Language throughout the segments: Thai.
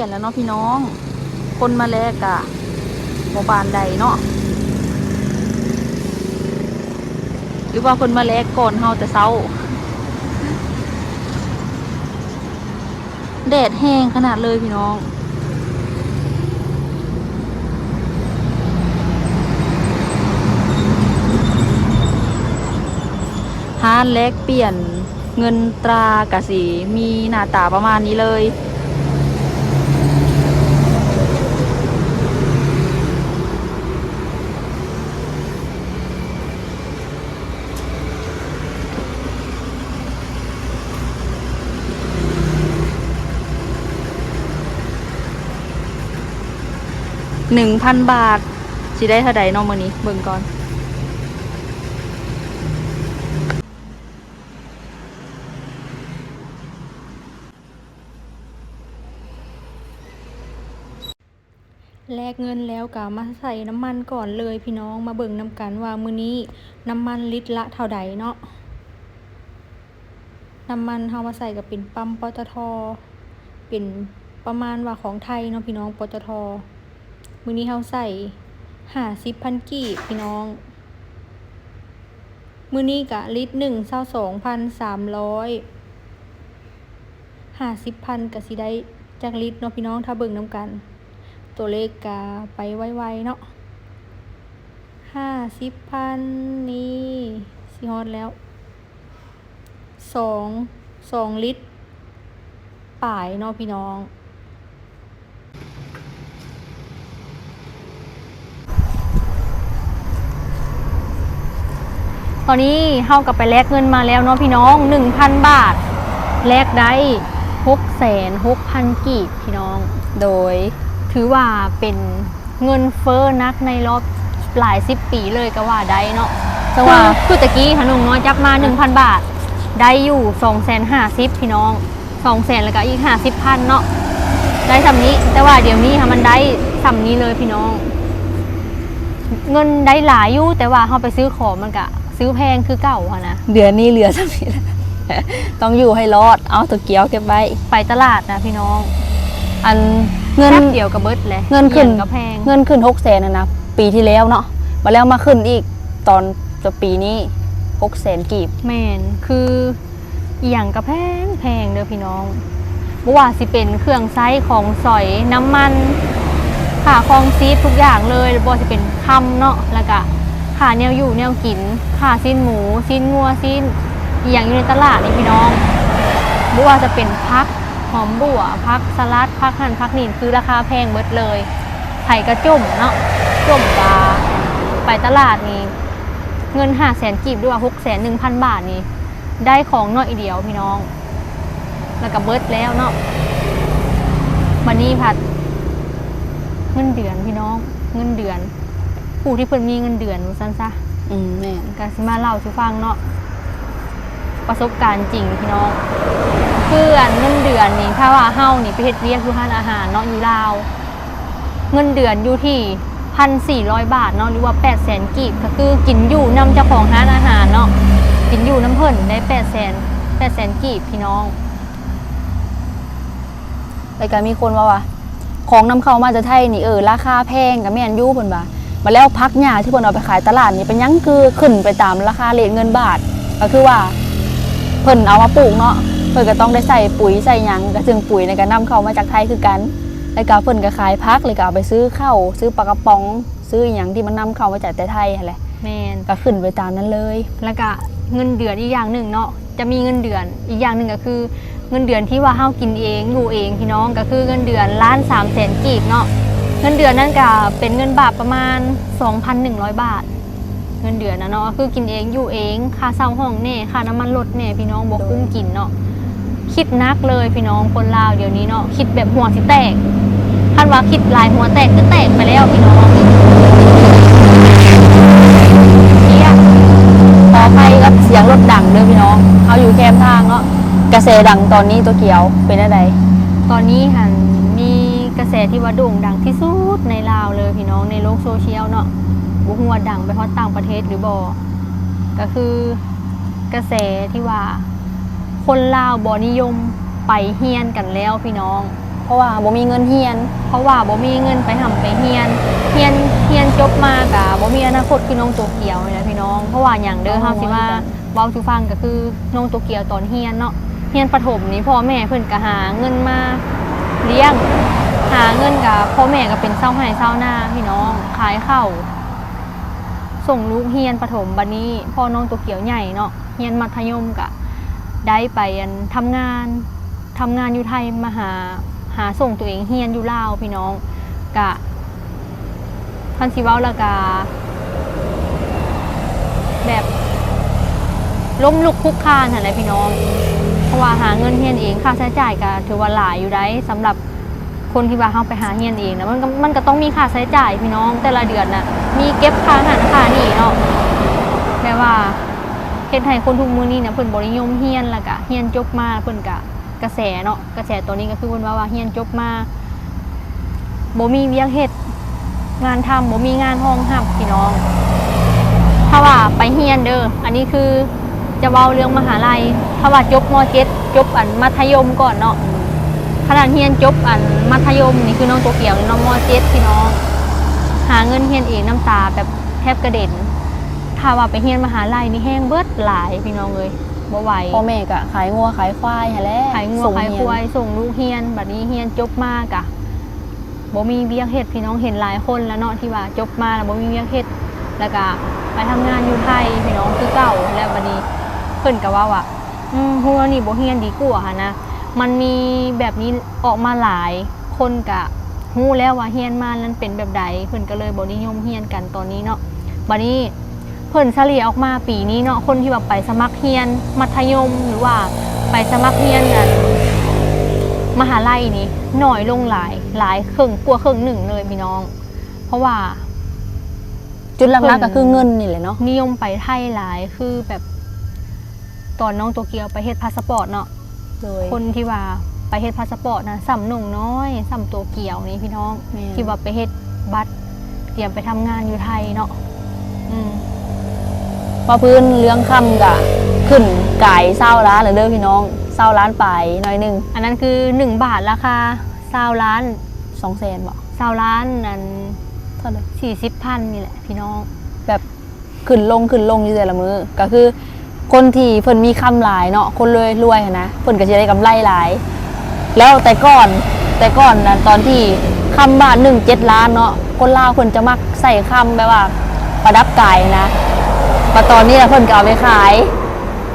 ลี่ยนแล้วเนาะพี่น้อง คนมาแลกอะหมู่บ้านใดเนาะหรือว่าคนมาแลกก่อนเฮาแต่เช้าแดดแห้งขนาดเลยพี่น้องห้านแลกเปลี่ยนเงินตรากะสีมีหน้าตาประมาณนี้เลย หนึ่งพันบาทสิได้เท่าใดเน้องมือนี้เบิ่งก่อนแลกเงินแล้วก็มาใส่น้ำมันก่อนเลยพี่น้องมาเบิ่งน้ำกันว่ามื้อนี้น้ำมันลิตรละเท่าใดเนาะน้ำมันเฮามาใส่กับเป็นปั๊มปตทเป็นประมาณว่าของไทยเนาะพี่น้องปตท มื้อนี้เฮาใส่50พันกีบพี่น้อง มื้อนี้กะลิตรหนึ่งเศร้าสองพันสามร้อยห้าสิบพันกะสิได้จากลิตรเนาะพี่น้องถ้าเบิ่งน้ำกัน ตัวเลขกาไปไวๆเนาะห้าสิบพันนี่สิฮอดแล้วสองสองลิตรป่ายเนาะพี่น้อง ตอนนี้เฮากับไปแลกเงินมาแล้วเนาะพี่น้องหนึ่งพันบาท แลกได้หกแสนหกพันกีบพี่น้อง โดยถือว่าเป็นเงินเฟ้อนักในรอบหลายสิบปีเลยก็ว่าได้เนาะแต่ว่าคือตะกี้ขนมน้อยจับมา 1,000 บาท ได้อยู่2 5 0 0 0พี่น้อง2แสนแล้วก็อีก50พันเนาะได้สำนี้ แต่ว่าเดี๋ยวนี้ค่ะมันได้สำนี้เลยพี่น้อง เงินได้หลายอยู่แต่ว่าเขาไปซื้อของมันก็ ซื้อแพงคือเก่าอะนะเดือนนี้เหลือสักนิดต้องอยู่ให้รอด เอาตัวเกียวเก็บไว้ ไปตลาดนะพี่น้อง อันเงินแป๊บเดียวกับเบิร์ดเลยเงินขึ้นอียก็แพง เงินขึ้นหกแสนนะนะปีที่แล้วเนาะมาแล้วมาขึ้นอีกตอนจะปีนี้หกแสนกีบแมนคืออหย่างกระแพงแพงเด้อพี่น้องบ่ว่าสิเป็นเครื่องไซส์ของสอยน้ำมันค่าคองซีดทุกอย่างเลยบ่ว่าสิเป็นคำเนาะแล้วก็ ค่าแนวอยู่แนวกินค่าสิ้นหมูสิ้นงัวสิ้นอย่างอยู่ในตลาดนี่พี่น้องบ่ว่าจะเป็นพักหอมบัวพักสลัดพักหั่นพักนี่คือราคาแพงเบิดเลยไผ่กระจุ่มเนาะจุ่มปลาไปตลาดนี่เงินห้าแสนกีบด้วยหกแสนหนึ่งพันบาทนี่ได้ของน้อยเดียวพี่น้อง แล้วก็เบิร์ดแล้วเนาะวันนี้ผัด เงินเดือนพี่น้อง เงินเดือน ผู้ที่เพิ่นมีเงินเดือนว่าซั่นซะอืมแม่นก็สิมาเล่าสิฟังเนาะประสบการณ์จริงพี่น้องคืออันเงินเดือนนี่ถ้าว่าเฮานี่ไปเฮ็ดเวียกอยู่ร้านอาหารเนาะอยู่ลาว เงินเดือนอยู่ที่พันสี่ร้อยบาทเนาะหรือว่าแปดแสนกีบก็คือกินอยู่นำเจ้าของร้านอาหารเนาะกินอยู่น้ำเพิ่นได้แปดแสนแปดแสนกีบพี่น้องรายการมีคนว่าว่าของนำเข้ามาจากไทยนี่เออราคาแพงกับแม่นอยูเพิ่นว่า มาแล้วพักหญ้าที่เพิ่นเอาไปขายตลาดนี่เป็นหยังคือขึ้นไปตามราคาเลทเงินบาท ก็คือว่าเพิ่นเอามาปลูกเนาะเพิ่นก็ต้องได้ใส่ปุ๋ยใส่หยังก็ซึ่งปุ๋ยในการนำเข้ามาจากไทยคือกันแล้วก็เพิ่นก็ขายพักเลยก็เอาไปซื้อข้าวซื้อปลากระป๋อง ซื้ออหยังที่มันนำเข้ามาจากแต่ไทยนั่นแหละแมนก็ขึ้นไปตามนั้นเลย แล้วก็เงินเดือนอีกอย่างหนึ่งเนาะจะมีเงินเดือนอีกอย่างหนึ่งก็คือ เงินเดือนที่ว่าเฮากินเองอยู่เองพี่น้องก็คือเงินเดือนล้านสามแสนกีบเนาะ เงินเดือนนั่นก็เป็นเงินบาทประมาณ 2,100 บาท เงินเดือนนะเนาะคือกินเองอยู่เองค่าเช่าห้องแน่ค่าน้ำมันรถแน่พี่น้องบ่คุ้มกินเนาะคิดนักเลยพี่น้องคนลาวเดี๋ยวนี้เนาะคิดแบบหัวสิแตกคันว่าคิดลายหัวแตกก็แตกไปแล้วพี่น้องเหี้ยขออภัยกับเสียงรถดังเด้อพี่น้องเขาอยู่แคมทางเนาะกระแสดังตอนนี้ตัวเกียวเป็นอะไรตอนนี้หัน กระแสที่ว่าโด่งดังที่สุดในลาวเลยพี่น้องในโลกโซเชียลเนาะบุหัวดังไปฮอดต่างประเทศหรือบอก็คือกระแสที่ว่า คนลาวบอนิยมไปเฮียนกันแล้วพี่น้อง เพราะว่าบ่มีเงินเฮียน เพราะว่าบ่มีเงินไปทำไปเฮียนเฮียนเฮียนจบมากะบ่มีอนาคตคือน้องตัวเกียวนะพี่น้อง เพราะว่าอย่างเด้ออ๋อเฮาสิว่าเว้าสู่ฟังก็คือน้องตัวเกียวตอนเฮียนเนาะเฮียนประถมนี่พ่อแม่เพิ่นก็หาเงินมาเลี้ยง หาเงินกับพ่อแม่ก็เป็นเศร้าไห้เศร้าหน้าพี่น้องขายข้าวส่งลูกเฮียนประถมบัดนี้พ่อน้องตัวเกี่ยวใหญ่เนาะเฮียนมัธยมกะได้ไปอันทำงานทำงานอยู่ไทยมาหาหาส่งตัวเองเฮียนอยู่ลาวพี่น้องกะพันสิเว้าละกา แบบล้มลุกคลุกคานอะไรพี่น้อง เพราะว่าหาเงินเฮียนเองค่าใช้จ่ายก็ถือว่าหลายอยู่ได้สำหรับ คนที่ว่าเข้าไปหาเฮียนเองนะมันก็มันก็ต้องมีค่าใช้จ่ายพี่น้องแต่ละเดือนน่ะ มีเก็บค่าอาหารค่านี่เนาะแปลว่าเฮ็ดให้คนทุกมื้อนี้เนี่ยเพิ่นบ่นิยมเฮียนแล้วก็เฮียนจบมาเพิ่นก็กระแสเนาะกระแสตัวนี้ก็คือเพิ่นว่าว่าเฮียนจบมาบ่มีเวียกเฮ็ดงานทำบ่มีงานห้องรับพี่น้องถ้าว่าไปเฮียนเด้ออันนี้คือจะเว้าเรื่องมหาลัยถ้าว่าจบม .7 จบอันมัธยมก่อนเนาะ ขนาดเฮียนจบอันมัธยมนี่คือน้องตัวเกี่ยวนี่น้องม .7 พี่น้อง หาเงินเฮียนเองน้ำตาแบบแทบกระเด็นถ้าว่าไปเฮียนมหาลัยนี่แห้งเบิดหลายพี่น้องเลยบ่ไหวพ่อแม่ก็ขายงัวขายควายหั่นแหละขายงัวส่งขายเรีควายส่งลูกเฮียนบัดนี้เฮียนจบมากอะบ่มีเวียกเฮ็ดพี่น้องเห็นหลายคนแล้วเนาะที่ว่าจบมาแล้วบ่มีเวียกเฮ็ดแล้วก็ไปทำงานอยู่ไทยพี่น้องคือเก่าแล้วบัดนี้เพิ่นก็ว่าว่าอืมฮู้ว่านี่บ่เฮียนดีกว่าหั่นนะ มันมีแบบนี้ออกมาหลายคนก็ฮู้แล้วว่าเฮียนมานั้นเป็นแบบใดเพิ่นก็เลยบ่นิยมเฮียนกันตอนนี้เนาะบัดนี้เพิ่นเฉลี่ยออกมาปีนี้เนาะคนที่แบบไปสมัครเรียน มัธยมหรือว่าไปสมัครเรียนกันมหาลัยนี่หน่อยลงหลายหลายครึ่งกลัวาครึ่งหนึ่งเลยพี่น้อง เพราะว่า จุดหลักเพิ่ๆนก็คือเงินนี่แหละเนาะนิยมไปไทยหลายคือแบบ ตอนน้องโตเกียวไปเฮ็ดพาสปอร์ตเนาะ โดย คนที่ว่าไปเฮ็ดพาสปอร์ตนะสัมหนุ่งน้อยสัมโตเกียวนี่พี่น้อง แม่น ที่ว่าไปเฮ็ดบัตรเตรียมไปทำงานอยู่ไทยเนาะอืมพอพื้นเลี้ยงค่ำก็ขึ้นไก่เศร้าล้านเลยเด้อพี่น้องเศร้าล้านไปหน่อยหนึงอันนั้นคือ 1 บาทราคาซาวล้านสองแสนบ่ซาวล้านนั่นเท่าไหร่สี่สิบพันนี่แหละพี่น้อง แบบขึ้นลงขึ้นลงอยู่แต่ละมือก็คือ คนที่เพิ่นมีคำหลายเนาะคนรวยรวยๆหั้นนะเพิ่นก็จะได้กำไรหลาย แล้วแต่ก่อนแต่ก่อนนะตอนที่คำบาทหนึ่งเจ็ดล้านเนาะคนลาวเพิ่นจะมักใส่คำแบบว่า ประดับกายนะมาตอนนี้นะเพิ่นก็เอาไปขาย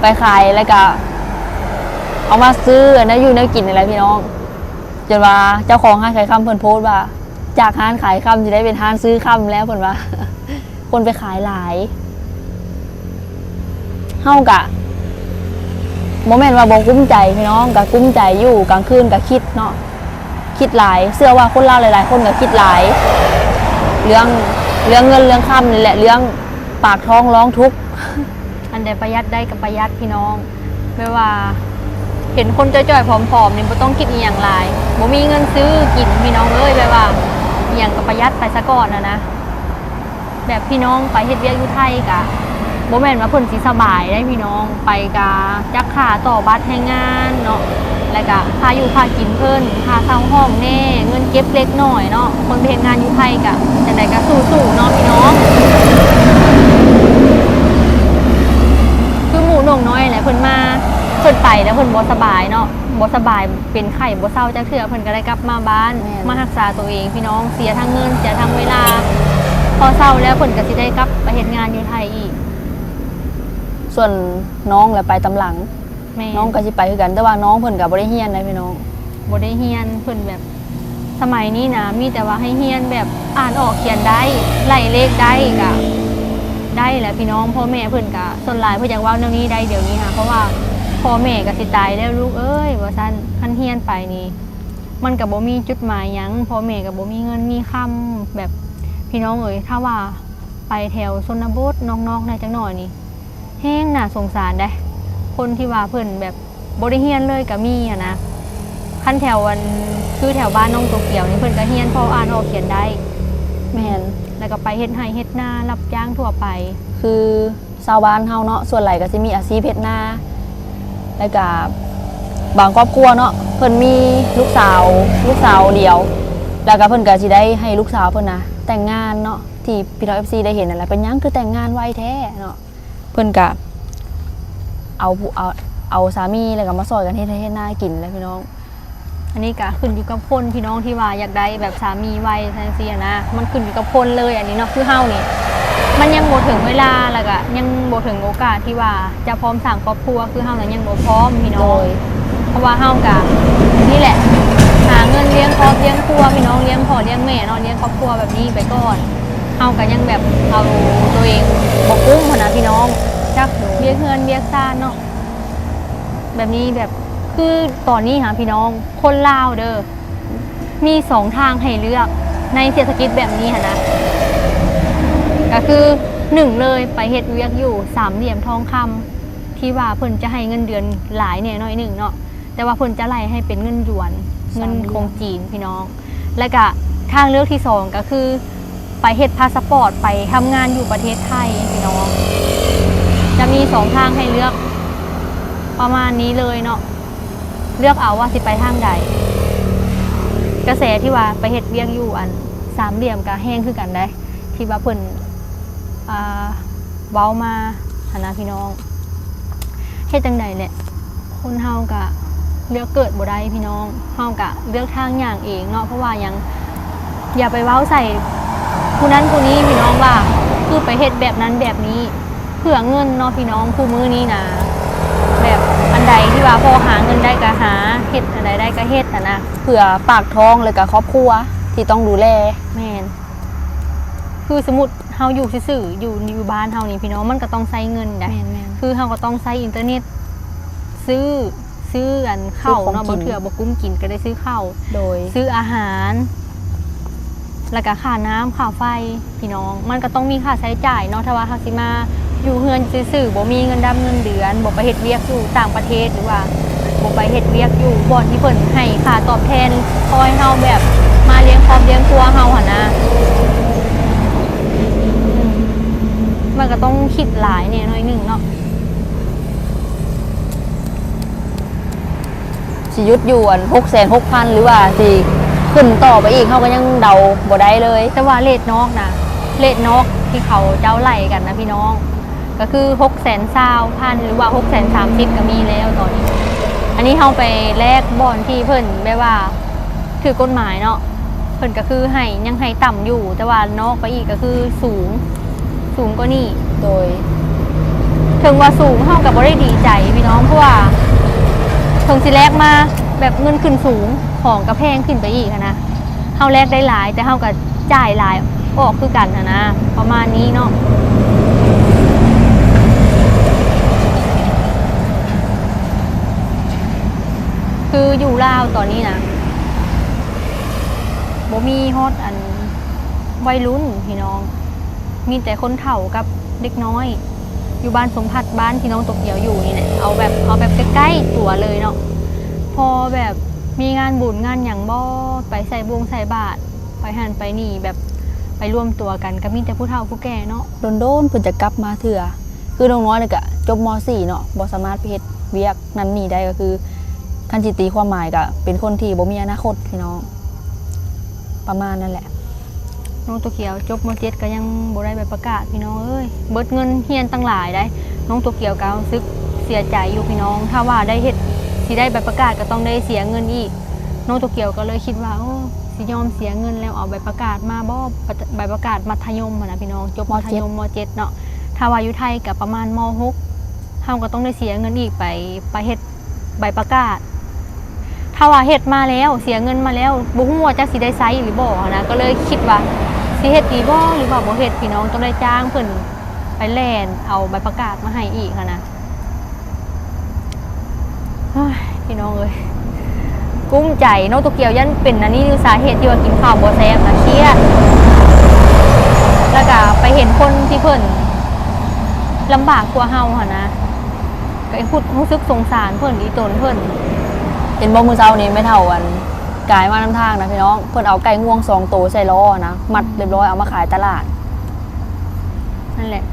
ไปขายแล้วก็เอามาซื้อนะอยู่แนกินอะไรพี่น้องจนว่าเจ้าของห้างขายคำเพิ่นโพสต์ว่า จากห้านขายคำจะได้เป็นห้านซื้อคำแล้วเพิ่นว่า คนไปขายหลาย เฮากะโมเมนต์ว่าบ่กุ้มใจพี่น้องกะกุ้มใจอยู่กลางคืนกะคิดเนาะคิดหลายเสื้อว่าคนเล่าหลาย ๆ คนก็คิดหลาย เรื่องเรื่องเงินเรื่องคำนี่แหละเรื่องปากท้องร้องทุกข์อันใดประหยัดได้กับประหยัดพี่น้องไม่ว่า เห็นคนจ่อยๆผอมๆนี่บ่ต้องคิดอีหยังหลายบ่มีเงินซื้อกินพี่น้องเอ้ยแบบว่าอหย่างกับประหยัดไปซะก่อนนะนะแบบพี่น้องไปเฮ็ดเวียกอยู่ไทยกะ บ่แม่นว่าเพิ่นสิสบายได้พี่น้องไปกะจักค่าต่อบัตรแรงงานเนาะแล้วก็ค่าอยู่ค่ากินเพิ่นค่าเช่าห้องแน่เงินเก็บเล็กน้อยเนาะคนไปเฮ็ดงานอยู่ไทยกะจังไดก็สู้ๆเนาะพี่น้องคือหมูหนงน้อยแหละเพิ่นมาเพิ่นไปแล้วเพิ่นบ่สบายเนาะบ่สบายเป็นไข้บ่เศร้าจักเทื่อเพิ่นก็ได้กลับมาบ้านแม่นมารักษาตัวเองพี่น้องเสียทั้งเงินเสียทั้งเวลา พอเศร้าแล้วเพิ่นก็สิได้กลับไปเฮ็ดงานอยู่ไทยอีก ส่วนน้องแหละไปตำหลัง แม่น้องก็สิไปคือกัน แต่ว่าน้องเพิ่นก็บ่ได้เฮียนนะพี่น้อง บ่ได้เฮียนเพิ่นแบบ สมัยนี้นะมีแต่ว่าให้เฮียนแบบอ่านออกเขียนได้ไล่เลขได้ก็ได้แหละพี่น้องพ่อแม่เพิ่นก็ส่วนหลายเพิ่นอยากเว้าเรื่องนี้ได้เดี๋ยวนี้ค่ะเพราะว่าพ่อแม่ก็สิตายแล้วลูกเอ้ยว่าซั่นคันเฮียนไปนี่มันก็บ่มีจุดหมายหยังพ่อแม่ก็บ่มีเงินมีคำแบบพี่น้องเอ้ยถ้าว่าไปแถวชนบทนอกๆในจังหน่อยนี่ แห้งน่าสงสารได้ คนที่ว่าเพิ่นแบบบ่ได้เฮียนเลยก็มีอะนะคันแถววันคือแถวบ้านน้องโตเกียวนี่เพิ่นก็เฮียนพออ่านออกเขียนได้ แม่นแล้วก็ไปเฮ็ดไร่เฮ็ดนารับจ้างทั่วไป คือชาวบ้านเฮาเนาะส่วนใหญ่ก็สิมีอาชีพเฮ็ดนาแล้วก็บางครอบครัวเนาะเพิ่นมีลูกสาว ลูกสาวเดียว แล้วก็เพิ่นก็สิได้ให้ลูกสาวเพิ่นนะแต่งงานเนาะที่พี่น้อง FC ได้เห็นนั่นแหละเป็นหยังคือแต่งงานไวแท้เนาะ เพิ่นก็เอาผู้เอาเอาสามีแล้วก็มาซอยกันเฮ็ดให้เฮ็ดหน้ากินแล้วพี่น้อง อันนี้ก็ขึ้นอยู่กับคนพี่น้องที่ว่าอยากได้แบบสามีวัยทันซีนะ มันขึ้นอยู่กับคนเลยอันนี้เนาะคือเฮานี่มันยังบ่ถึงเวลาแล้วก็ยังบ่ถึงโอกาสที่ว่าจะพร้อมสร้างครอบครัวคือเฮานั้นยังบ่พร้อมพี่น้โดองยเพราะว่าเฮากะนี่แหละ หาเงินเลี้ยงครอบเลี้ยงครัวพี่น้องเลี้ยงพ่อเลี้ยงแม่เนาะเลี้ยงครอบครัวแบบนี้ไปก่อนเฮากะยังแบบเอาตัวเองบกุ้มคนนะพี่น้องจักเลี้ยงเงินเลี้ยงซ่านเนาะแบบนี้แบบคือตอนนี้หาพี่น้องคนลาวเด้อมีสองทางให้เลือกในเศรษฐกิจแบบนี้นนะก็คือหนึ่งเลยไปเฮ็ดเวียกอยู่สามเหลี่ยมทองคำที่ว่าเพิ่นจะให้เงินเดือนหลายเนี่ยน้อยหนึ่งเนาะแต่ว่าเพิ่นจะไล่ให้เป็นเงินหยวน เงินคงจีนพี่น้อง และก็ทางเลือกที่สองก็คือ ไปเฮ็ดพาสปอร์ตไปทำงานอยู่ประเทศไทยพี่น้อง จะมีสองทางให้เลือกประมาณนี้เลยเนาะเลือกเอาว่าสิไปทางใด กระแสที่ว่าไปเฮ็ดเวียกอยู่อันสามเหลี่ยมกับแห้งคือกันได้ที่ว่าเพิ่นอ่าเว้ามาฐานะพี่น้องเฮ็ดจังใดแหละคนเฮากะเลือกเกิดบ่ได้พี่น้องเฮากะเลือกทางอย่างเองเนาะเพราะว่ายังอย่าไปเว้าใส่ ผู้นั้นผู้นี้พี่น้องว่าคือไปเฮ็ดแบบนั้นแบบนี้ เพื่อเงินเนาะพี่น้องคู่มือนี้นะแบบอันใดที่ว่าพอหาเงินได้ก็หาเฮ็ดอันใดได้ก็เฮ็ดอะนะเผื่อปากท้องเลยกับครอบครัวที่ต้องดูแลแม่นคือสมมติเฮาอยู่ซื่อๆอยู่อยู่บ้านเฮานี่พี่น้องมันก็ต้องใช้เงินได้คือเฮาก็ต้องใช้อินเทอร์เน็ต ซื้อซื้ออันข้าวซื้อของเนาะกิบ่นเถื่อบ่กุ้มกินก็ได้ซื้อข้าวโดย ซื้ออาหาร แล้วก็ค่าน้ำค่าไฟพี่น้อง มันก็ต้องมีค่าใช้จ่ายเนาะถ้าว่าเฮาสิมาอยู่เฮือนซื่อๆบ่มีเงินดำเงินเดือนบ่ไปเฮ็ดเวียกอยู่ต่างประเทศหรือว่าบ่ไปเฮ็ดเวียกอยู่บ่อนที่เพิ่นให้ค่าตอบแทนคอยเฮาแบบมาเลี้ยงครอบเลี้ยงครัวเฮาหั่นนะมันก็ต้องคิดหลายเนี่ยหน้อยหนึงเนาะสิยุดอยู่อันหกแสนหกพันหรือว่าสิ ขึ้นต่อไปอีกเขาก็ยังเดาบ่ได้เลย แต่ว่าเลดนอกนะเลดนอกที่เขาเจ้าไหลกันนะพี่น้อง ก็คือหกแสนซาวพันหรือว่าหกแสนสามสิบก็มีแล้วตอนนี้ อันนี้เขาไปแลกบอลที่เพิ่นแบบว่าถือกฎหมายเนาะเพิ่นก็คือให้ยังให้ต่ำอยู่ แต่ว่านอกไปอีกก็คือสูงสูงกว่านี่โดย ถึงว่าสูงเท่ากับบ่ได้ดีใจพี่น้องเพราะว่าถึงสิแลกมา แบบเงินขึ้นสูงของกระแพงขึ้นไปอีกอะนะเฮาแลกได้หลายแต่เฮาก็จ่ายหลายออกคือกันนะนะ ประมาณนี้เนาะคืออยู่ลาวตอนนี้นะบ่มีฮอตอันวัยรุ่นพี่น้อง มีแต่คนเฒ่ากับเด็กน้อย อยู่บ้านสมผัสบ้านที่น้องตกเหี่ยวอยู่นี่แหละเอาแบบเอาแบบใกล้ๆตัวเลยเนาะ พอแบบมีงานบุญงานอย่างบ่ไปใส่บวงใส่บาตรไปหันไปนี่แบบไปร่วมตัวกันก็มีแต่ผู้เฒ่าผู้แก่เนาะโดนๆเพิ่นจะกลับมาเถื่อคือน้องน้อยเนี่ยก็จบม .4 เนาะบ่สามารถไปเฮ็ดเวียกนั้นนี่ได้ก็คือคันจิตีความหมายก็เป็นคนที่บ่มีอนาคตพี่น้อง ประมาณนั่นแหละน้องตัวเขียวจบมเจ็ดก็ยังบ่ได้ใบประกาศพี่น้องเอ้ยเบิดเงินเฮียนตั้งหลายได้ น้องตัวเขียวก็รู้สึกเสียใจอยู่พี่น้อง ถ้าว่าได้เฮ็ด สิได้ใบประกาศก็ต้องได้เสียเงินอีกน้องตัวเขียวก็เลยคิดว่าโอ้สิยอมเสียเงินแล้วเอาใบประกาศมาบ่ใบประกาศมัธยมอะนะพี่น้องจบมมัเจ็ธดยมมเจ็ดเนาะถ้าว่าอยู่ไทยกับประมาณมหกเฮาก็ต้องได้เสียเงินอีกไปไปเฮ็ดใบประกาศ ถ้าว่าเฮ็ดมาแล้วเสียเงินมาแล้วบ่ฮู้ว่าจักสิได้ไซหรือบ่นะก็เลยคิดว่าสิเฮ็ดดีบ่หรือว่าบ่เฮ็ดพี่น้องต้องได้จ้างเพิ่นไปแล่นเอาใบประกาศมาให้อีกหั้นนะเฮ้ย พี่น้องเอ้ยกุ้มใจเนกตัวเกียวยันเป็นอันนี้คือสาเหตุที่ว่ากินข้าวบ่แซ่บนะเครียดแล้วก็ไปเห็นคนที่เพิ่นลำบากกว่าเฮาหั่นะก็พูดรู้สึกสงสารเพิ่นอีตนเพิ่นเห็นบ่มือเช้านี้ไม่เท่ากันกายมานํทางนะพี่น้องเพิ่นเอาไก่งวงสองตัวใส่ล้อนะมัดเรียบร้อยเอามาขายตลาดนั่นแหละ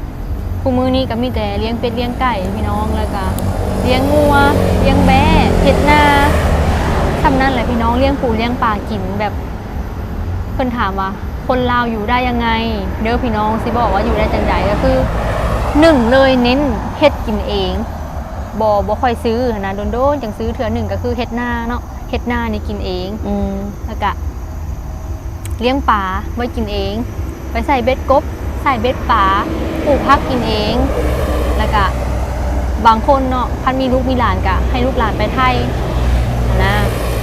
คู่มือนี้ก็มีแต่เลี้ยงเป็ดเลี้ยงไก่พี่น้องแล้วก็เลี้ยงงัวเลี้ยงแบะเฮ็ดนาทำนั่นแหละพี่น้องเลี้ยงปูเลี้ยงปลากินแบบเพิ่นถามว่า คนลาวอยู่ได้ยังไง เด้อพี่น้องสิบอกว่าอยู่ได้จังไดก็คือหนึ่งเลยเน้นเฮ็ดกินเองบ่บ่ค่อยซื้อนะโดนๆจังซื้อเทื่อหนึ่งก็คือเฮ็ดนาเนาะเฮ็ดนานี่กินเองอืมแล้วก็เลี้ยงปลาไว้กินเอง ไปใส่เบ็ดกบ ใส่เบ็ดปลา ปลูกพักกินเอง แล้วก็บางคนเนาะพันมีลูกมีหลานกะให้ลูกหลานไปไทยนะ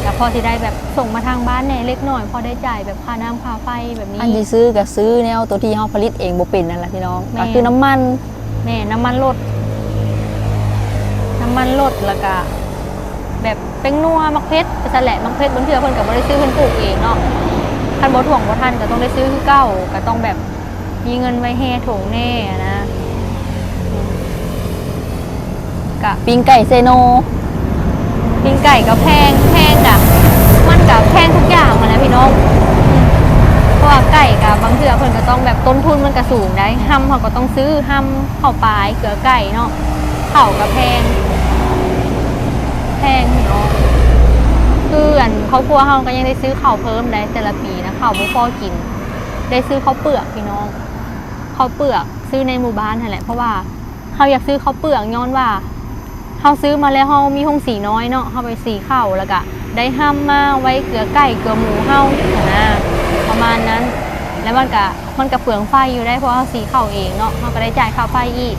แต่พอที่ได้แบบส่งมาทางบ้านแหน่เล็กหน่อย พอได้จ่ายแบบค่าน้ำค่าไฟแบบนี้อันที่ซื้อก็ซื้อแนวตัวที่เฮาผลิตเองบ่เป็นนั่นแหละพี่น้องแม่ก็คือน้ำมันแม่น้ำมันลด น้ำมันลดแล้วก็แบบเป็นนัวมักเพชรไปสแหละมักเพชรบนเทือเพิ่นกับบริซื้อเพิ่นปลูกเองเนาะคันบ่ถ่วงบ่ทันก็ต้องได้ซื้อคือเก้าก็ต้องแบบ มีเงินไว้แห่ถงแน่นะอืมกะปิ้งไก่เซโนปิ้งไก่ก็แพงแพงกะมันกับแพงทุกอย่างมาแล้วพี่น้องเพราะว่าไก่กับบางเทือเพิ่นก็ต้องแบบต้นทุนมันก็สูงได้ห้ำเขาก็ต้องซื้อห้ำข้าวปลายเกลือไก่เนาะเข้าวก็แพง แพงพี่น้องคืออันครอบครัวเขาก็ยังได้ซื้อข้าวเพิ่มได้แต่ละปีนะข้าวบ่พอกิน ได้ซื้อข้าวเปลือกพี่น้อง ข้าวเปลือกซื้อในหมู่บ้านนั่นแหละเพราะว่าเขาอยากซื้อข้าวเปลือกย้อนว่าเขาซื้อมาแล้วเขามีห้องสีน้อยเนาะเขาไปสีข้าวแล้วก็ได้ห้ามมาไว้เกลือไก่เกลือหมูเฮานะประมาณนั้น แล้วมันก็มันก็เปลืองไฟอยู่ได้เพราะเขาสีข้าวเองเนาะเขาก็ได้จ่ายค่าไฟอีก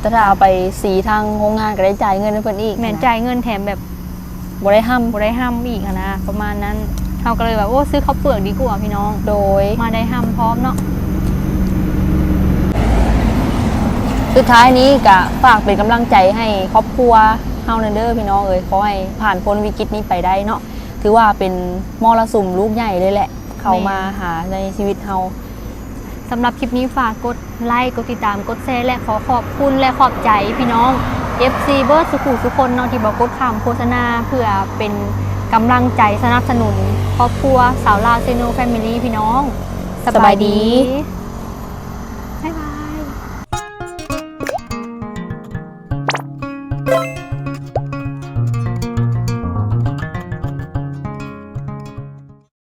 แต่ถ้าเอาไปสีทางโรงงานก็ได้จ่ายเงินให้เพิ่นอีกแม่นจ่ายเงินแถมแบบบ่ได้ห้ำบ่ได้ห้ามอีกอะนะประมาณนั้นเขาก็เลยแบบโอ้ซื้อข้าวเปลือกดีกว่าพี่น้อง โดยมาได้ห้ามพร้อมเนาะ สุดท้ายนี้ก็ฝากเป็นกำลังใจให้ครอบครัวเฮาเนเด้อพี่น้องเอ้ยขอให้ผ่านพ้นวิกฤตนี้ไปได้เนาะถือว่าเป็นมรสุมลูกใหญ่เลยแหละ เข้ามาหาในชีวิตเฮาสำหรับคลิปนี้ฝากกดไลค์กดติดตามกดแชร์และขอขอบคุณและขอบใจพี่น้อง FC เบิร์ดสุขุสุคนเนาะที่บอกกดข่ามโฆษณาเพื่อเป็นกำลังใจสนับสนุนครอบครัวสาวลาวเซโนแฟมิลี่พี่น้อง สบายดี